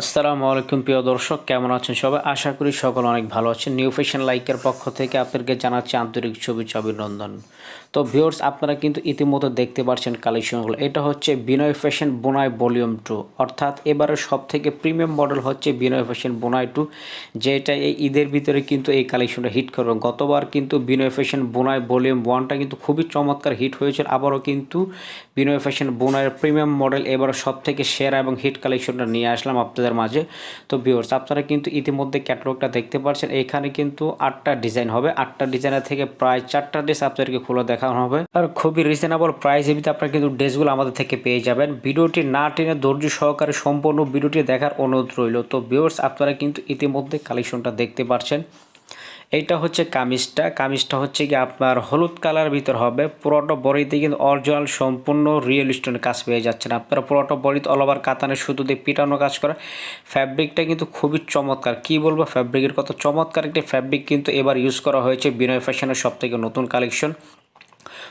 আসসালামু আলাইকুম, প্রিয় দর্শক, কেমন আছেন সবাই? আশা করি সকল অনেক ভালো আছেন। নিউ ফ্যাশন লাইকের পক্ষ থেকে আপনাদেরকে জানাচ্ছি আন্তরিক শুভেচ্ছা, অভিনন্দন। তো ভিউয়ার্স আপনারা কিন্তু ইতিমধ্যে দেখতে পাচ্ছেন কালেকশনগুলো। এটা হচ্ছে বিনয় ফ্যাশন বোনাই ভলিউম টু অর্থাৎ এবারে সব থেকে প্রিমিয়াম মডেল হচ্ছে বিনয় ফ্যাশন বোনাই টু যেটা এই ঈদের ভিতরে কিন্তু এই কালেকশনটা হিট করবে। গতবার কিন্তু বিনয় ফ্যাশন বোনাই ভলিউম ওয়ানটা কিন্তু খুবই চমৎকার হিট হয়েছিল আবারও কিন্তু বিনয় ফ্যাশন বোনাইয়ের প্রিমিয়াম মডেল এবার সব থেকে সেরা এবং হিট কালেকশনটা নিয়ে আসলাম আপনাদের মাঝে। তো ভিউয়ার্স আপনারা কিন্তু ইতিমধ্যে ক্যাটালগটা দেখতে পাচ্ছেন এখানে কিন্তু আটটা ডিজাইন হবে। আটটা ডিজাইনের থেকে প্রায় চারটা ড্রেস আপনাদেরকে খুলে দেখানো হবে। আর খুবই রিজনেবল প্রাইস এমনিতে আপনারা কিন্তু ড্রেসগুলো আমাদের থেকে পেয়ে যাবেন। ভিডিওটি না টেনে ধৈর্য সহকারে সম্পূর্ণ ভিডিওটি দেখার অনুরোধ রইল। তো ভিউয়ার্স আপনারা কিন্তু ইতিমধ্যে কালেকশনটা দেখতে পাচ্ছেন এইটা হচ্ছে কামিজটা। কামিজটা হচ্ছে কি আপনার হলুদ কালার ভিতর হবে। পুরোটা বড়িতে কিন্তু অরিজিনাল সম্পূর্ণ রিয়েল স্টোনের কাজ পেয়ে যাচ্ছে না আপনারা। পুরোটা বড়িতে অল ওভার কাতানের সুতো দিয়ে পিটানো কাজ করা। ফ্যাব্রিকটা কিন্তু খুবই চমৎকার। কি বলব? ফ্যাব্রিকের কত চমৎকার একটি ফ্যাব্রিক কিন্তু এবার ইউজ করা হয়েছে বিনয় ফ্যাশনের সব থেকে নতুন কালেকশন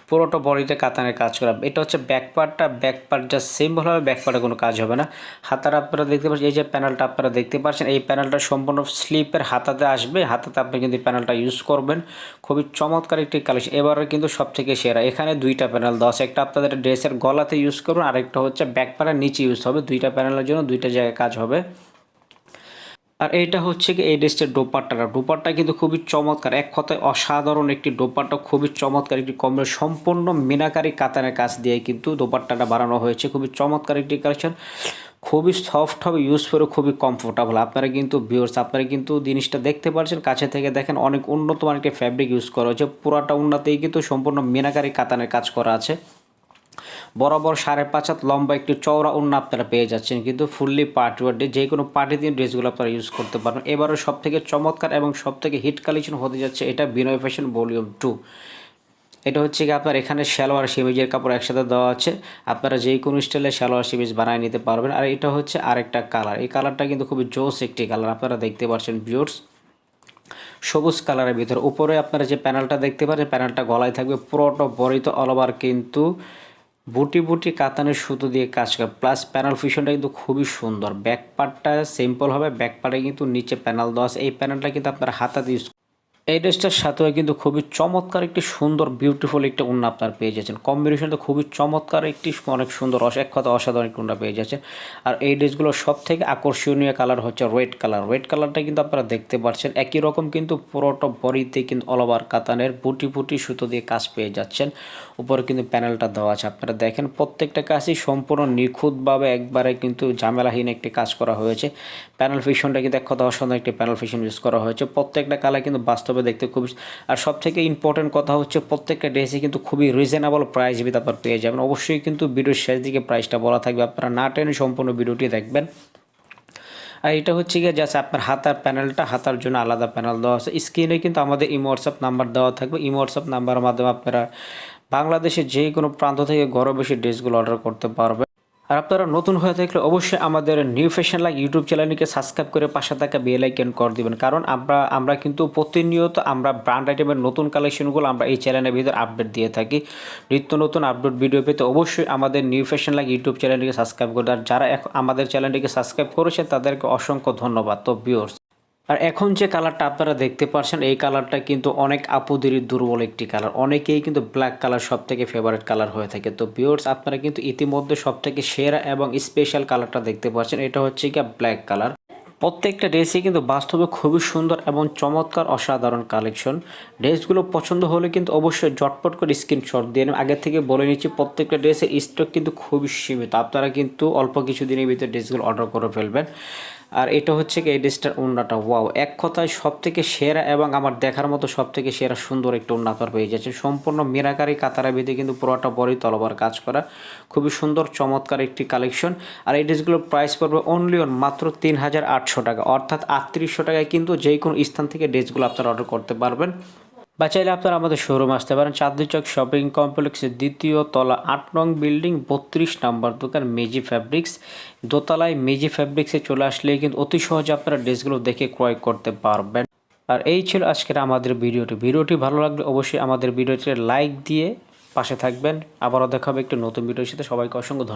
পুরোটা বডিতে কাতানের কাজ করা। এটা হচ্ছে ব্যাক পার্টটা ব্যাক পার্ট যা সিম্পল হবে ব্যাক পার্টে কোনো কাজ হবে না। হাতার আপনারা দেখতে পাচ্ছেন, এই যে প্যানেলটা আপনারা দেখতে পাচ্ছেন, এই প্যানেলটা সম্পূর্ণ স্লিপের হাতাতে আসবে। হাতাতে আপনি কিন্তু প্যানেলটা ইউজ করবেন। খুবই চমৎকার একটি কালেকশন এবারে কিন্তু সব থেকে সেরা। এখানে দুইটা প্যানেল আছে। একটা আপনাদের ড্রেসের গলাতে ইউজ করবেন, আরেকটা হচ্ছে ব্যাক পার্টের নিচে ইউজ হবে। দুইটা প্যানেলের জন্য দুইটা জায়গায় কাজ হবে। আর এইটা হচ্ছে কি এই ড্রেসটার ডোপারটা ডোপারটা কিন্তু খুবই চমৎকার। এক কথায় অসাধারণ একটি ডোপারটা খুবই চমৎকার একটি কমে সম্পূর্ণ মিনাকারি কাতানের কাজ দিয়ে কিন্তু দোপাট্টাটা বানানো হয়েছে। খুবই চমৎকার একটি কালেকশন। খুবই সফট হবে, ইউজ করে খুবই কমফোর্টেবল আপনারা কিন্তু ভিউর্স আপনারা কিন্তু জিনিসটা দেখতে পারছেন, কাছে থেকে দেখেন অনেক উন্নত মানের ফ্যাব্রিক ইউজ করা হয়েছে। পুরাটা উন্নতেই কিন্তু সম্পূর্ণ মিনাকারি কাতানের কাজ করা আছে। বরাবর সাড়ে পাঁচ হাত লম্বা একটি চওড়া উন্না আপনারা পেয়ে যাচ্ছেন। কিন্তু ফুললি পার্টি ওয়ার্ডে যে কোনো পার্টি দিন ড্রেসগুলো আপনারা ইউজ করতে পারবেন। এবারও সব থেকে চমৎকার এবং সব থেকে হিট কালেকশন হতে যাচ্ছে এটা বিনয় ফ্যাশন ভলিউম টু এটা হচ্ছে কি আপনার এখানে সালোয়ার সিমিজের কাপড় একসাথে দেওয়া আছে। আপনারা যে কোনো স্টাইলে সালোয়ার সিমিজ বানিয়ে নিতে পারবেন। আর এটা হচ্ছে আরেকটা কালার এই কালারটা কিন্তু খুবই জোস একটি কালার আপনারা দেখতে পাচ্ছেন বিউর্স সবুজ কালারের ভিতরে। উপরে আপনারা যে প্যানেলটা দেখতে পারেন প্যানেলটা গলায় থাকবে পুরোটা বরিত অল ওভার কিন্তু বুটি বুটি কাতানের সুতো দিয়ে কাজ করে। প্লাস প্যানেল ফিশনটা কিন্তু খুবই সুন্দর। ব্যাক পার্টটা সিম্পল হবে ব্যাক পার্টে কিন্তু নিচে প্যানেল দেওয়া আছে। এই প্যানেলটা কিন্তু আপনার হাতাতে ইউজ এই ড্রেসটার সাথেও কিন্তু খুবই চমৎকার একটি সুন্দর বিউটিফুল একটি উন্না আপনার পেয়ে যাচ্ছেন। কম্বিনেশনটা খুবই চমৎকার একটি, অনেক সুন্দর এক কথা অসাধারণ একটি উন্না পেয়ে যাচ্ছেন। আর এই ড্রেসগুলো সব থেকে আকর্ষণীয় কালার হচ্ছে রেড কালার রেড কালারটা কিন্তু আপনারা দেখতে পাচ্ছেন। একই রকম কিন্তু পুরোটা বডিতে কিন্তু অল ওভার কাতানের বুটি বুটি সুতো দিয়ে কাজ পেয়ে যাচ্ছেন। উপরে কিন্তু প্যানেলটা দেওয়া আছে। আপনারা দেখেন প্রত্যেকটা কাজই সম্পূর্ণ নিখুঁতভাবে একবারে কিন্তু ঝামেলাহীন একটি কাজ করা হয়েছে। প্যানেল ফিশনটা কিন্তু এক কথা অসাধারণ একটি প্যানেল ফিশন ইউজ করা হয়েছে। প্রত্যেকটা কালার কিন্তু বাস্তব বাস্তবে দেখতে খুবই আর সব থেকে ইম্পর্টেন্ট কথা হচ্ছে প্রত্যেকটা ড্রেসে কিন্তু খুবই রিজনেবল প্রাইস ভিতরে আপনার পেয়ে যাবেন। অবশ্যই কিন্তু ভিডিওর শেষ দিকে প্রাইসটা বলা থাকবে। আপনারা না টেনে সম্পূর্ণ ভিডিওটি দেখবেন। আর এটা হচ্ছে গিয়ে জাস্ট আপনার হাতার প্যানেলটা হাতার জন্য আলাদা প্যানেল দেওয়া আছে। স্ক্রিনে কিন্তু আমাদের ইমো হোয়াটসঅ্যাপ নাম্বার দেওয়া থাকবে। ইমো হোয়াটসঅ্যাপ নাম্বারের মাধ্যমে আপনারা বাংলাদেশের যে কোনো প্রান্ত থেকে ঘরে বসে ড্রেসগুলো অর্ডার করতে পারবে আর আপনারা নতুন হয়ে থাকলে অবশ্যই আমাদের নিউ ফ্যাশন লাইক ইউটিউব চ্যানেলটিকে সাবস্ক্রাইব করে পাশে থাকা বেল আইকন করে দিবেন। কারণ আমরা আমরা কিন্তু প্রতিনিয়ত আমরা ব্র্যান্ড আইটেমের নতুন কালেকশনগুলো আমরা এই চ্যানেলের ভিতরে আপডেট দিয়ে থাকি। নিত্য নতুন আপডেট ভিডিও পেতে অবশ্যই আমাদের নিউ ফ্যাশন লাইক ইউটিউব চ্যানেলটিকে সাবস্ক্রাইব করে আর যারা আমাদের চ্যানেলটিকে সাবস্ক্রাইব করেছেন, তাদেরকে অসংখ্য ধন্যবাদ। তো ভিউর্স আর এখন যে কালারটা আপনারা দেখতে পাচ্ছেন এই কালারটা কিন্তু অনেক আপুদেরই দুর্বল একটি কালার। অনেকেই কিন্তু ব্ল্যাক কালার সব থেকে ফেভারিট কালার হয়ে থাকে। তো বিওর্স আপনারা কিন্তু ইতিমধ্যে সব থেকে সেরা এবং স্পেশাল কালারটা দেখতে পাচ্ছেন। এটা হচ্ছে কি ব্ল্যাক কালার। প্রত্যেকটা ড্রেসই কিন্তু বাস্তবে খুবই সুন্দর এবং চমৎকার অসাধারণ কালেকশন ড্রেসগুলো পছন্দ হলে কিন্তু অবশ্যই জটপট করে স্ক্রিনশট দিয়ে নেন আগে থেকে বলে নিচ্ছি, প্রত্যেকটা ড্রেসের স্টক কিন্তু খুবই সীমিত। আপনারা কিন্তু অল্প কিছু দিনের ভিতরে ড্রেসগুলো অর্ডার করে ফেলবেন। আর এটা হচ্ছে কি, এই ড্রেসটার উন্নাটা ওয়াও এক কথায় সব থেকে সেরা এবং আমার দেখার মতো সব থেকে সেরা সুন্দর একটা উন্নাতর পেয়ে যাচ্ছে। সম্পূর্ণ মিরাকারি কাতারা বেঁধে কিন্তু পুরোটা বড়ই তলবার কাজ করা। খুবই সুন্দর, চমৎকার একটি কালেকশন আর এই ড্রেসগুলোর প্রাইস পড়বে অনলি অন মাত্র তিন হাজার আটশো টাকা। অর্থাৎ আটত্রিশশো টাকায় কিন্তু যে কোনো স্থান থেকে ড্রেসগুলো আপনারা অর্ডার করতে পারবেন। বা চাইলে আপনারা আমাদের শোরুম আসতে পারেন। চাঁদনি চক শপিং কমপ্লেক্সের দ্বিতীয় তলা, আট নং বিল্ডিং বত্রিশ নাম্বার দোকান মেজি ফ্যাব্রিক্স দোতলায় মেজি ফ্যাব্রিক্সে চলে আসলেই কিন্তু অতি সহজে আপনারা ড্রেসগুলো দেখে ক্রয় করতে পারবেন। আর এই ছিল আজকের আমাদের ভিডিওটি। ভিডিওটি ভালো লাগলে অবশ্যই আমাদের ভিডিওটি লাইক দিয়ে পাশে থাকবেন। আবারও দেখাবে একটি নতুন ভিডিওর সাথে। সবাইকে অসংখ্য ধন্যবাদ।